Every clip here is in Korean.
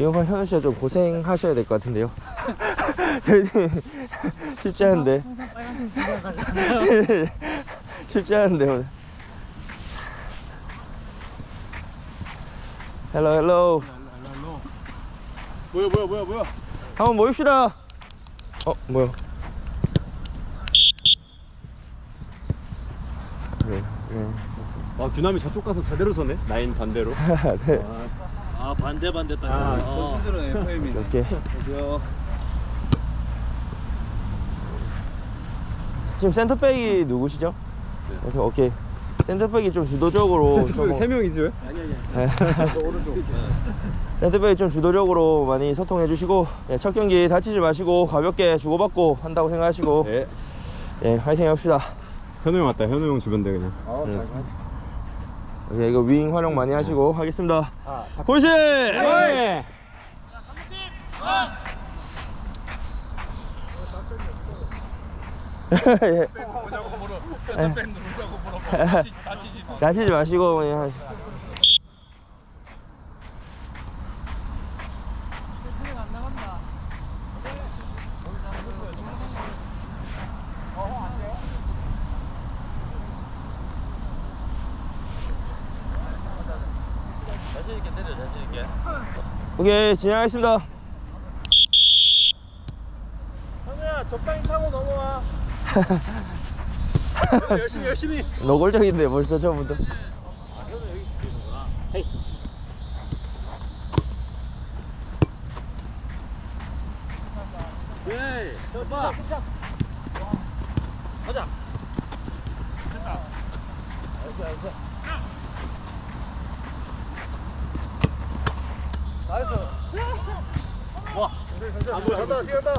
이거만 현우 씨가 좀 고생하셔야 될 것 같은데요. 저희 쉽지 않은데. 쉽지 않은데 오늘. 헬로 헬로. 뭐야 뭐야 뭐야 뭐야 한번 모입시다. 어 뭐야? 네, 네. 아 규남이 저쪽 가서 제대로 서네 라인 반대로 네. 아 반대 반대 딱. 아, 어. 선수들은 FM이네 이렇게. 지금 센터백이 누구시죠? 그래서 오케이. 센터백이 좀 주도적으로 좀 세 명이죠? 센터백이 좀 주도적으로 많이 소통해 주시고 네, 첫 경기 다치지 마시고 가볍게 주고받고 한다고 생각하시고. 네. 예 화이팅 합시다. 현우 형 왔다. 현우 형 주변대 그냥 오케이, 이거 윙 활용 많이 하시고 하겠습니다 골시 네. 예. 다치지 마시고 그냥 하시- 자신 있게 때려 자신 있게. 오케이 진행하겠습니다 현우야 적당히 차고 넘어와. 열심히 열심히 노골적인데 벌써 처음부터 아 현우 여기 있구나. 헤이. 예. 봐. 가자. 됐다. 알았어 알았어. 안 보여 간다 뛰어간다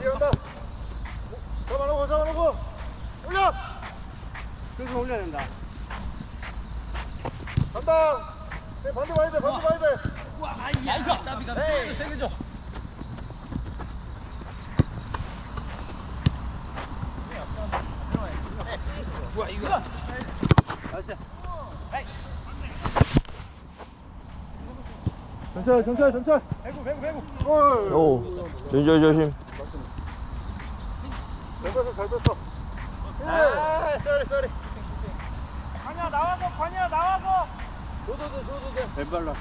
뛰어간다 잡아놓고 잡아놓고 올려 그래서 올려야 된다. 간다 네, 반대 봐야 돼 반대 봐야 돼. 나이스. 세게 줘. 우와 이거. 나이스. 천천히 천천히 천천히 배구 배구 배구 어이 오 조심 조심 잘 뺐어 잘 뺐어 아, 쏘리 쏘리. 관야 나와서 관야 나와서. 줘줘줘 줘줘줘. 왼발 났어.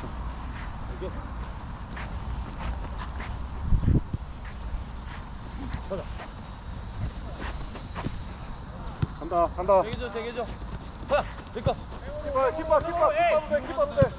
간다 간다 세게 줘 세게 줘. 하, 내꺼. 키퍼 키퍼 키퍼 키퍼도 돼 키퍼도 돼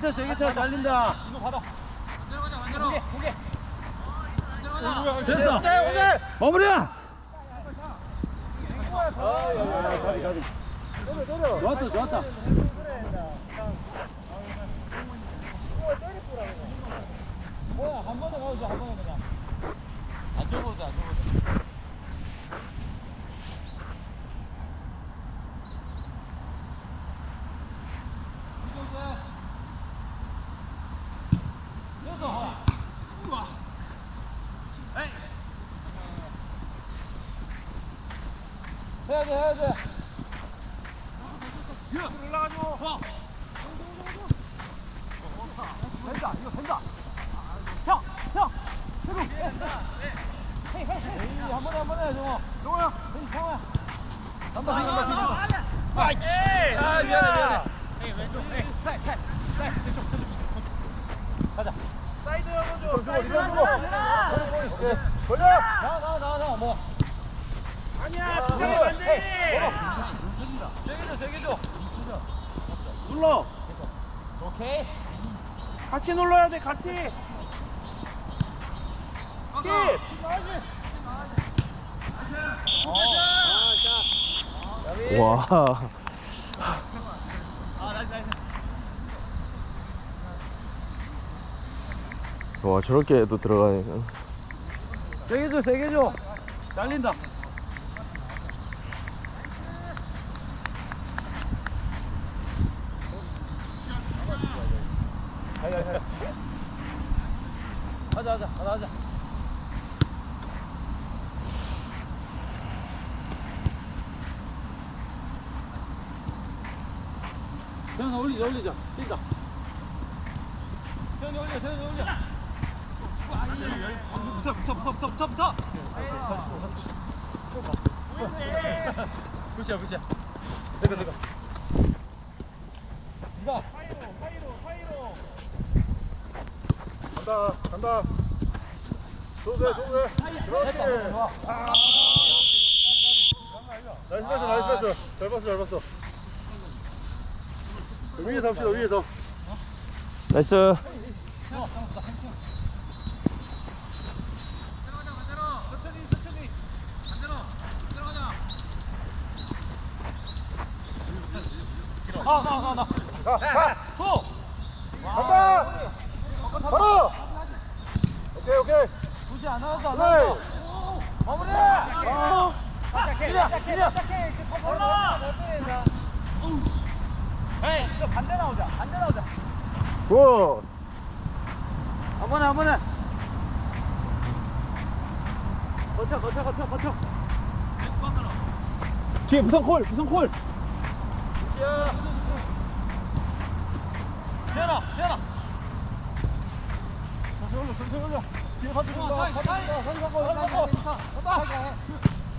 쳐 세게 쳐 달린다. 이거 받아. 내려가자 만들어. 고개 고개. 됐어. 마무리야. 좋았다 좋았다. 뭐야 한 번에 가야지 한 번에 그냥. 안 접어도 안 접어도. 해야 돼, 해야 돼. 올라가줘. 된다, 이거 된다. 형, 형. 세고. 헤이, 헤이. 한 번에 한 번에 정호. 정호야. 헤이, 정호야. 간다, 간다, 간다. 아, 에이. 아, 미안해, 미안해. 헤이, 왼쪽. 헤이, 사이, 사이, 사이. 왼쪽, 왼쪽. 가자. 사이드 열어줘. 리더 주고 벌려 나와, 나와, 나와, 나와. 뭐. 아니야, 안 돼. 세게 줘, 세게 줘. 눌러. 오케이. 같이 눌러야 돼, 같이. 와와 저렇게 또 들어가네 세게 줘 세게 줘 날린다 하자 하자 하자 하자. 태연아 올리자 올리자. 뛴다. 태연이 올려 태연이 올려 붙어 붙어 붙어 붙어 붙어 붙어. 굿이야 굿이야. 내가 내가. 니가. 간다 간다 좋은데 좋은데 그렇지. 나이스 패스 나이스 패스. 잘 봤어 잘 봤어. 위에 잡시다 위에서 나이스. 가가가나 호! 간다 바로 오케이 오케이 굳이 안 나왔어 안 네. 나왔어 마무리 아 기려 기려 올라 에이 이거 반대 나오자 반대 나오자 굿! 한 번에 한 번에! 거쳐 거쳐 거쳐 거쳐! 뒤에 무슨 콜 무슨 콜! 태연아 태연아 천천히 올려 천천히 올려! 뒤에 가지고 가위, 가위. 가위 갖고 가위 갖고 애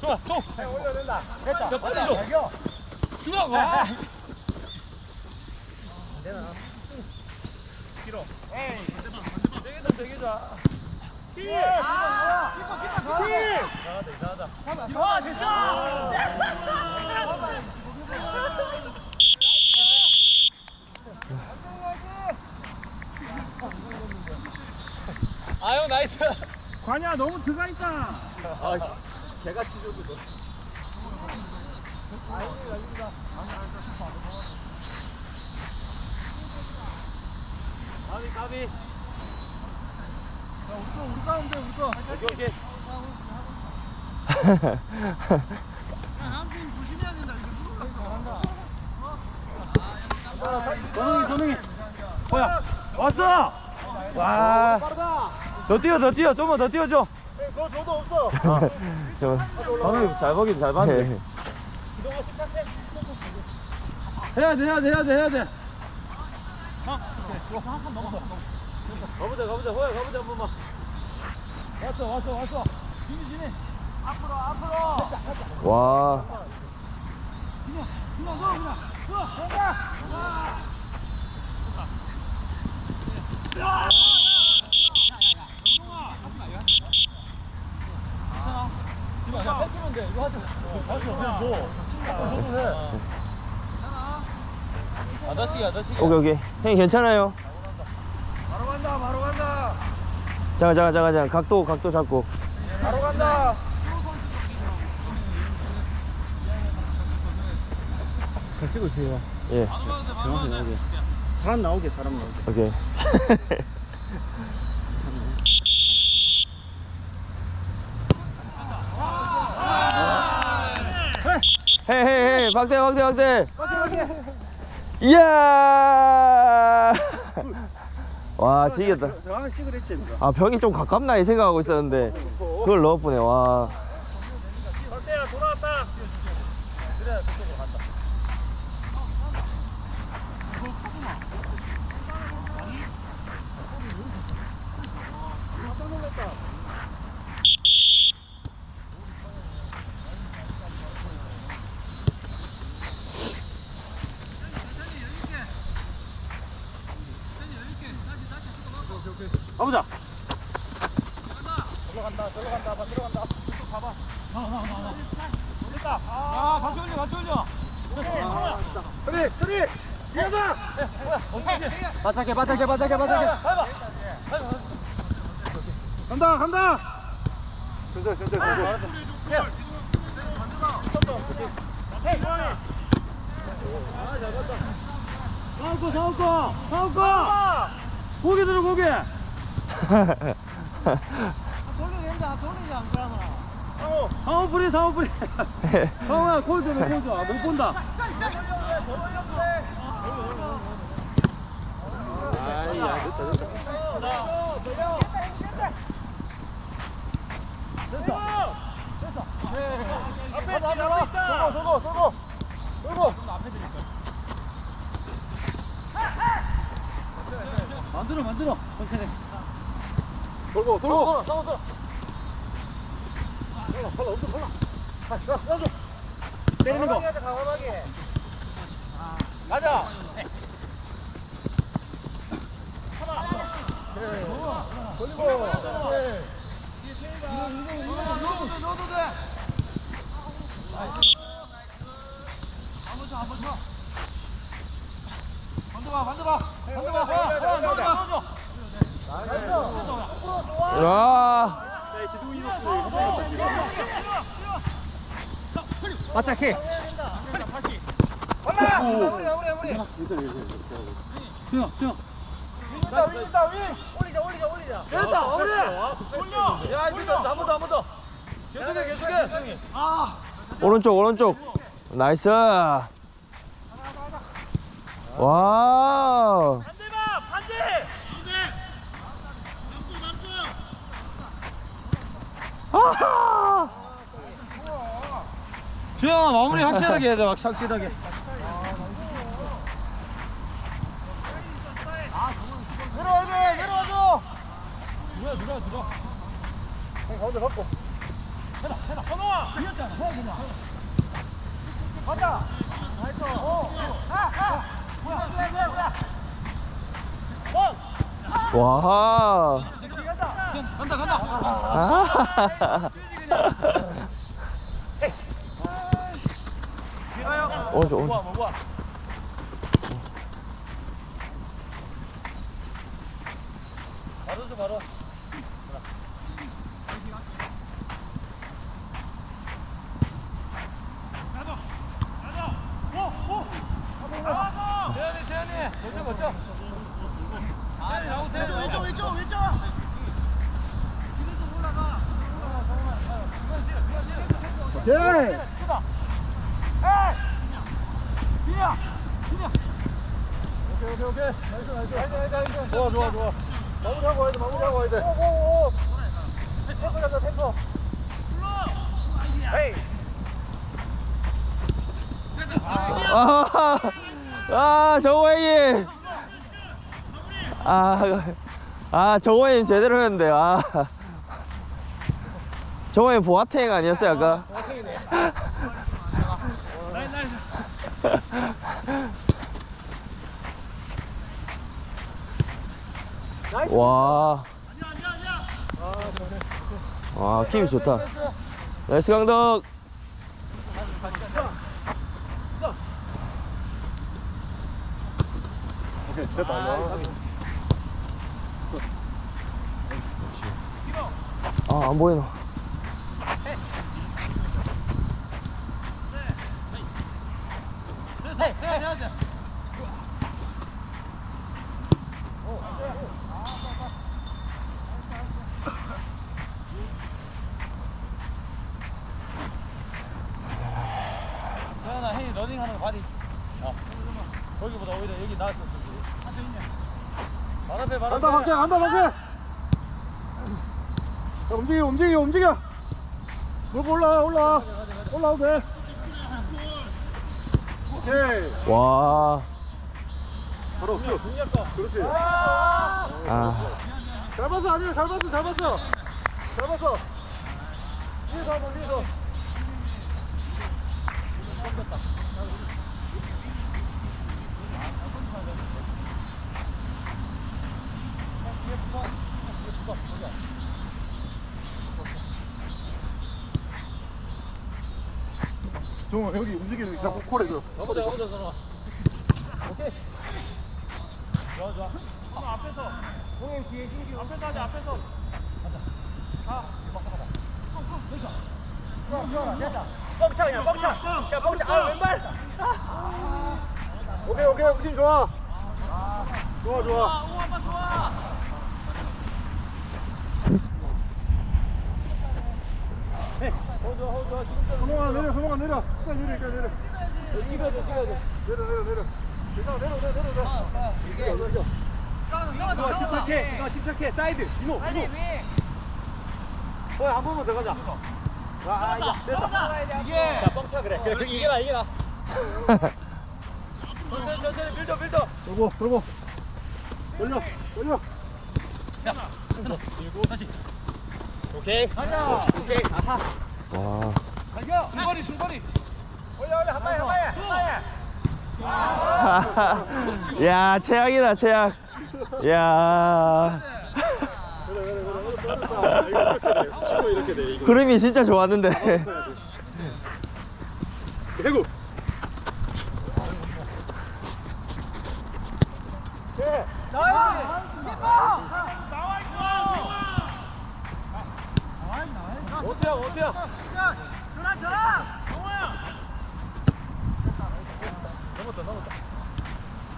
좋아 또 올려 된다 됐다 야 빨리 줘 수고하고 와 됐어 아유 나이스 관야 너무 들어가 있다. 까비 까비. 우리 가운데 우리 거. 오케이 오케이. 선웅이 선웅이 뭐야? 왔어! 와 더 뛰어 더 뛰어. 좀만 더 뛰어줘. 너 저도 없어. 선웅이 잘 보기도 잘 봤네. 해야 돼 해야 돼 해야 돼 해야 돼. 가보자 가보자. 호야 가보자 한 번만. 왔어 왔어 왔어. 진이 진이. 앞으로 앞으로. 와. 진아 너 그냥 너 된다 야, 뺏기면 돼. 이거 하자. 아저씨, 아저씨. 오케이 오케이. 형님 괜찮아요? 바로 간다 바로 간다. 잠깐 잠깐 잠깐 잠깐. 각도 각도 잡고. 바로 간다. 예 정확히 나오게 사람 나오게 사람 나오게 오케이 헤헤헤 박대 박대 박대 이야! 와 지겠다. 찍으랬지 아 벽이 좀 가깝나 이 생각하고 있었는데 그걸 넣어보네. 와 박대야 돌아왔다. 가보자. 아, 같이 올려, 같이 올려. 그래 그래. 이어서 바짝해, 바짝해, 바짝해, 바짝해. 간다 간다. 천천히, 천천히, 천천히. 사우코 사우코 사우코 고개 들어 고개 돌리게 된다 돌리지 안 그러면 상호 뿌리 상호 뿌리 상호야 골 좀, 골 좀. 아, 못 본다 아이야, 됐다, 됐다. 앞에 있다 쏘고, 쏘고, 쏘고. 만들어 만들어 천천히 쏘고, 쏘고. 때리는 거. 가자 야 바짝해 우리 우리 우리 수영 수영 올리자 올리자 올리자 됐다, 우리. 야, 이거 한번 더. 계속해, 계속해. 오른쪽 오른쪽 나이스 와반대 봐 반대 아하 수영아, 마무리 확실하게 해야 돼, 확실하게. 내려와야 돼, 내려와줘. 누가, 누가, 누가. 가운데 갖고. 선호아 와 간다, 간다. 아 오른쪽 오른쪽. 바로 줘, 바로. 세현이, 세현이. 거쳐, 거쳐. 세현이 나오세요. 왼쪽 왼쪽 왼쪽 오케이 오케이, 오케이, 오케이. 나이스, 나이스. 나이스, 나이스, 나이스. 좋아, 좋아, 좋아. 마무리하고 와야 돼, 마무리하고 와야 돼. 오오오. 탱커 잡자, 탱커. 아, 아 정호행이 아, 아 정호행 제대로 했는데 아 정호행 보아탱 아니었어요 아까 와. 와, 킴이 좋다. 나이스 강덕. 아, 안 보이나. 세현아, 혜이 러닝 하는 거 바디. 어. 거기보다 오히려 여기 나았어. 발 앞에. 간다, 밖에, 간다, 밖에. 자, 움직여, 움직여, 움직여. 물 올라, 올라. 올라오도 돼. 오케이. 와. 바로 쭉. 그렇지. 아. 잘 봤어, 아니야, 잘 봤어, 잘 봤어. 잘 봤어. 위에서 한번, 위에서. 종호 여기 움직이는 게 자꾸 콜해 줘. 가보자 가보자 선아 오케이. 좋아 좋아. 선아 앞에서. 형님 뒤에 신기. 앞에서 하자 앞에서. 뻥창이야 뻥창 야 뻥창 아 왼발. 오케이 오케이. 우팀 좋아. 좋아. 좋아. 좋아 성공아 내려 성공아 내려. 일단 내려 일단 내려. 뛰어야 돼 뛰어야 돼 내려 내려 내려. 괜찮아 내려 내려 내려 내려. 누가 침착해 누가 침착해. 사이드 이노 이노 어한 번만 더 가자. 와 이제 됐다. 이게 야 뻥차 그래. 그래 이게 나 이게 나 천천히 천천히 빌더 빌더 돌고 돌고. 돌려 돌려. 오케이. 가자. 오케이. 와. 갈겨 중거리 중거리 올려 올려 한 방에 한 방에 한 방에 야, 최악이다, 최악. 야. 흐름이 진짜 좋았는데. 대구. 어때요 어때요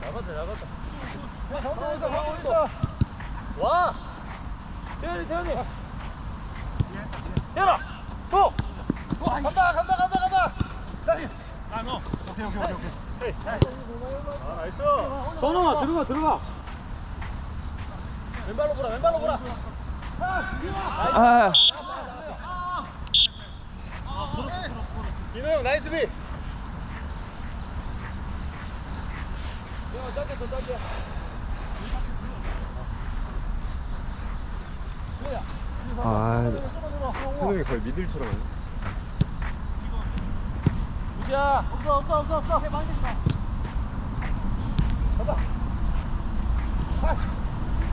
나갔다 나갔다 야 가고 있어 가고 있어 와 태현이 태현이 태현아 또 간다 간다 간다 간다 아너 오케이 오케이 오케이 오케이. 아 나이스 선홍아 들어가 들어가 왼발로 보라 왼발로 보라 아, 민호 형 나이스 비 짧게 더 짧게 아, 선생님 거의 미들처럼. 하네. 우지야! 없어 없어 없어 없어. 마 가자.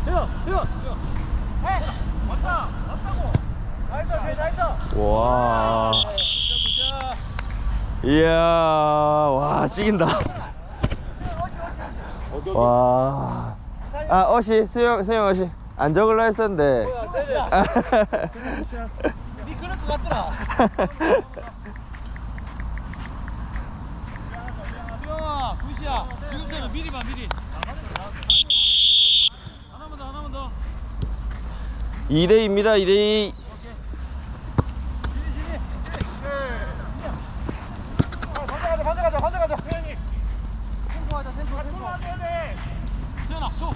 태연 태연 해! 왔다! 왔다고! 나이스 나이스. 와. 이야, 와, 찍인다. 와. 아, 어시, 수영, 수영 어시. 안 적을라 했었는데. 니 그럴 것 같더라 수영아 굿이야 지금처럼 미리 봐 미리 하나만 더 하나만 더 2대2입니다, 2대2. 반대 가자 반대 가자 반대 가자. 템포 하자 템포 템포 태연아 줘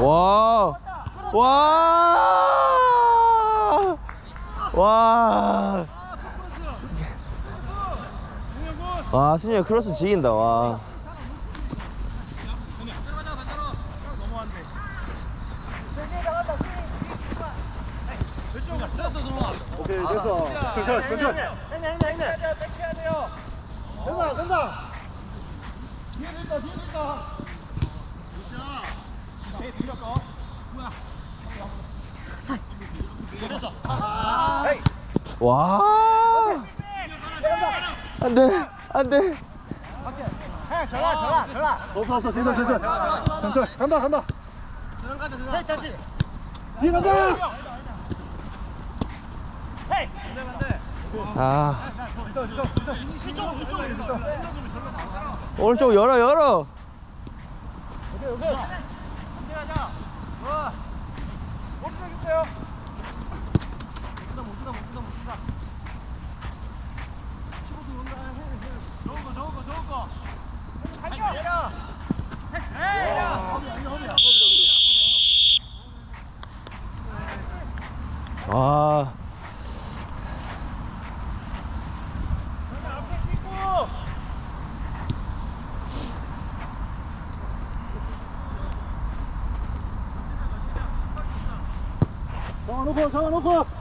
와. 와. 와. 와, 순이야 크로스 지긴다. 와. 오케이 됐어. 천천히 천천히. 된다 된다 뒤에 된다 뒤에 된다 뒤에 들렸어 뭐야 됐어 에이 와. 안 돼. 안 돼. 해 전화 전화 전화 없어 없어 천천히 천천히. 천천히 간다 간다. 해 다시 뒤에 간다. 헤이 아. 오른쪽 열어, 열어. 오케이 오케이 함께 하자 와 오른쪽 있어요 15도 온다 좋은 거 좋은 거 좋은 거 갈겨 내려 에이 아. 앞에 뛰고 잡아놓고 잡아놓고.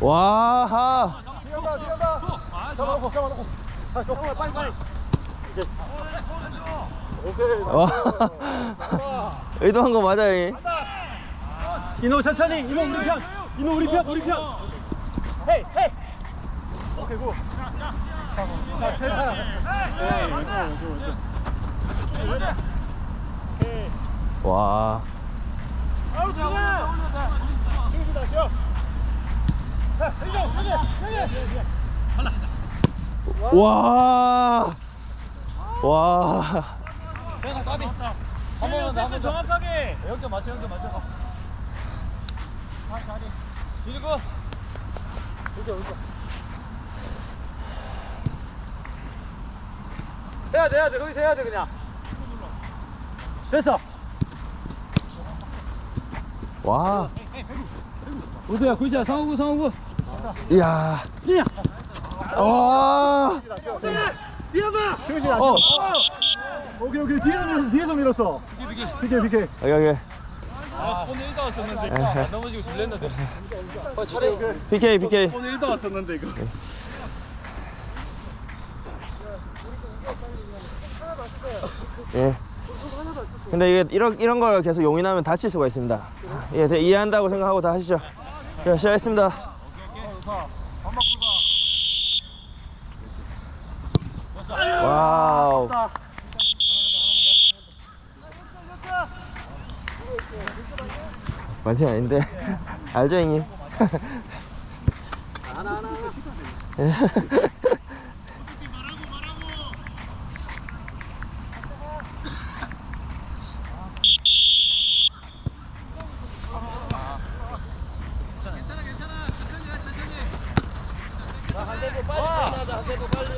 와하. 뒤간다 뒤간다 잡아놓고 잡아놓고 아, 저, 빨리 빨리 오케이 와. 의도한 거 맞아, 이. 이노 천천히 이노 우리 편 이노 우리 편 우리 편 헤이 헤이 오케이 고 자, 괜찮아 와. 아우 들어가 쉬다 쉬어 와. 와. 내가 까비 한 번만 더한번 정확하게 영점 맞춰 영점 맞춰 이리고 해야 돼 해야 돼 거기서 해야 돼 그냥 됐어 와. 우두야 굿이야 상우구 상우구 이야. 와. 쉬우시다 어. 오케이 오케이 뒤에서 밀었어 뒤에서 밀었어 비켜 비켜 여기, 여기. 아 손에 1도 왔었는데 안 넘어지고 줄랬는데 어 차례 PK, PK. 손에 1도 왔었는데 이거 예. 근데 이게 이런 이런 걸 계속 용인하면 다칠 수가 있습니다. 예, 네, 이해한다고 생각하고 다 하시죠. 예, 시작했습니다. 와우. 많지 아닌데 알죠 형님?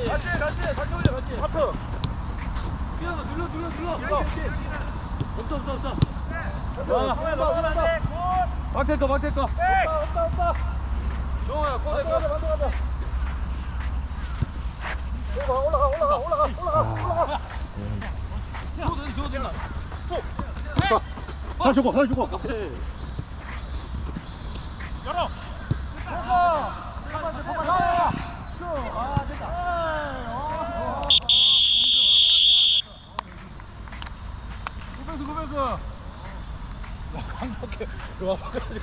같이 같이 같이 올려 같이 하프 뛰어서 눌러 눌러. 눌러 없어 없어 없어. 와 박태 거 박태 거. 없다 없다 정호야 코대 거 올라가 올라가 올라가 올라가 올라가 줘도 줘도 된다 살 주고 살 주고 구배수 구배수